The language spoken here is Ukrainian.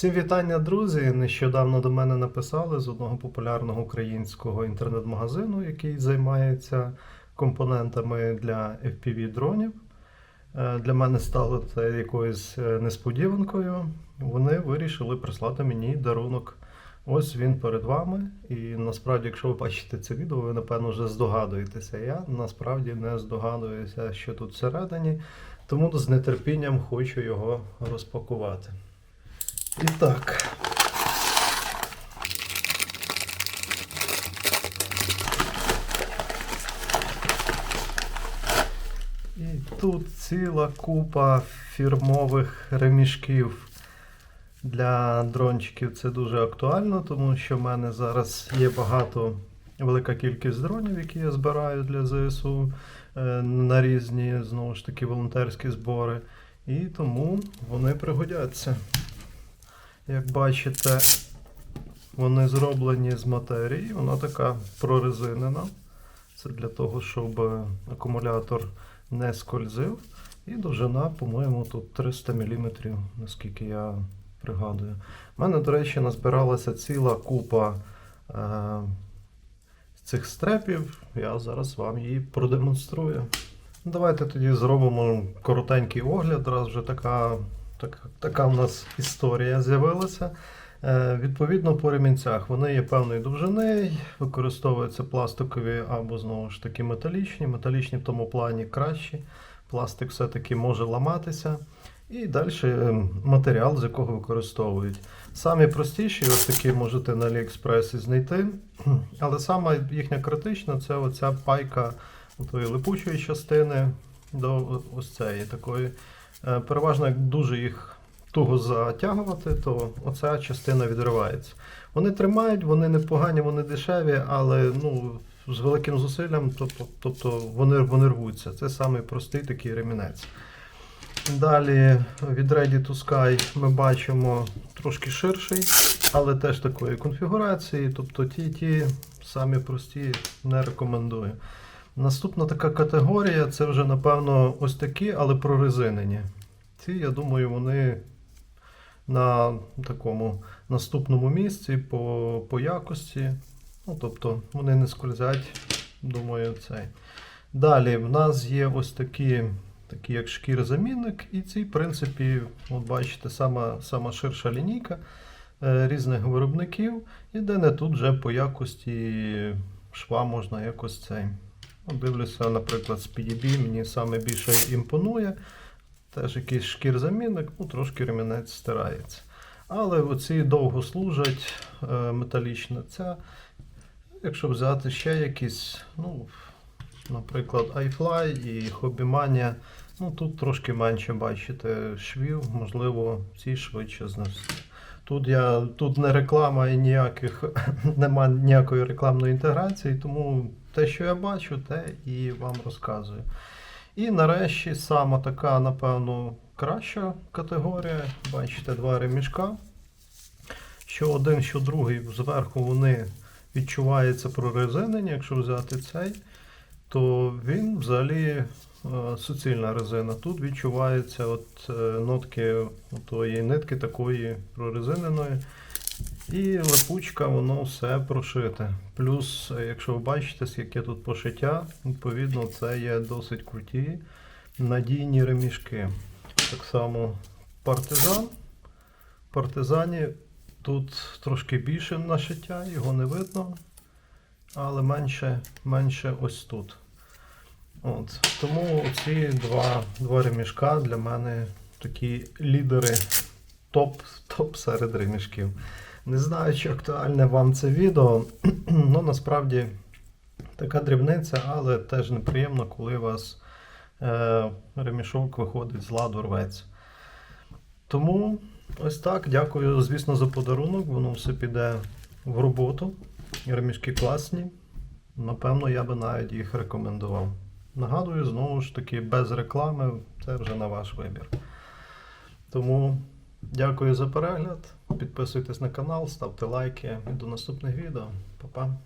Всім вітання, друзі! Нещодавно до мене написали з одного популярного українського інтернет-магазину, який займається компонентами для FPV-дронів. Е, Для мене стало це якоюсь е, несподіванкою. Вони вирішили прислати мені дарунок. Ось він перед вами. І насправді, якщо ви бачите це відео, ви напевно вже здогадуєтеся. Я насправді не здогадуюся, що тут всередині, тому з нетерпінням хочу його розпакувати. І так. І тут ціла купа фірмових ремішків для дрончиків. Це дуже актуально, тому що в мене зараз є багато, велика кількість дронів, які я збираю для ЗСУ е, на різні знову ж таки волонтерські збори. І тому вони пригодяться. Як бачите, вони зроблені з матерії, вона така прорезинена. Це для того, щоб акумулятор не скользив. І довжина, по-моєму, тут 300 мм, наскільки я пригадую. У мене, до речі, назбиралася ціла купа е- цих стрепів. Я зараз вам її продемонструю. Давайте тоді зробимо коротенький огляд. Раз вже така, така, така в нас історія з'явилася. Е, Відповідно, по ремінцях вони є певної довжини, використовуються пластикові або знову ж таки металічні. Металічні в тому плані кращі. Пластик все-таки може ламатися. І далі е, матеріал, з якого використовують. Самі простіші, ось такі можете на AliExpress знайти. Але саме їхня критична це оця пайка тої липучої частини до ось цієї такої. Е, Переважно, як дуже їх туго затягувати, то оця частина відривається. Вони тримають, вони непогані, вони дешеві, але ну, з великим зусиллям, тобто, тобто вони, вони рвуться. Це самий простий такий ремінець. Далі від Ready to Sky ми бачимо трошки ширший, але теж такої конфігурації. Тобто ті, ті самі прості не рекомендую. Наступна така категорія це вже, напевно, ось такі, але прорезинені. Ці, я думаю, вони на такому наступному місці по, по якості. Ну, тобто вони не скользять, думаю, цей. Далі в нас є ось такі, такі як шкір-замінник, і ці, в принципі, от бачите, сама, сама ширша лінійка е, різних виробників. І не тут вже по якості шва можна якось цей. От Дивлюся, наприклад, з PDB мені саме більше імпонує. Теж якийсь шкір-замінник, ну трошки ремінець стирається. Але оці довго служать е, металічна ця. Якщо взяти ще якісь, ну, наприклад, iFly і Hobbymania, ну тут трошки менше бачите швів, можливо, ці швидше зносять. Тут я тут не реклама і ніяких немає ніякої рекламної інтеграції, тому те, що я бачу, те і вам розказую. І нарешті сама така, напевно, краща категорія. Бачите, два ремішка. Що один, що другий, зверху вони відчуваються прорезинені, якщо взяти цей, то він взагалі е, суцільна резина. Тут відчуваються от, е, нотки тої нитки такої прорезиненої. І липучка, воно все прошите. Плюс, е, якщо ви бачите, скільки тут пошиття, відповідно, це є досить круті, надійні ремішки. Так само партизан. Партизані тут трошки більше нашиття, його не видно, але менше, менше ось тут. От. Тому ці два, два ремішка для мене такі лідери топ, топ серед ремішків. Не знаю, чи актуальне вам це відео, ну насправді така дрібниця, але теж неприємно, коли у вас е, ремішок виходить з ладу рветься. Тому ось так. Дякую, звісно, за подарунок. Воно все піде в роботу. Ремішки класні. Напевно, я би навіть їх рекомендував. Нагадую, знову ж таки, без реклами, це вже на ваш вибір. Тому дякую за перегляд. Підписуйтесь на канал, ставте лайки і до наступних відео. Па-па.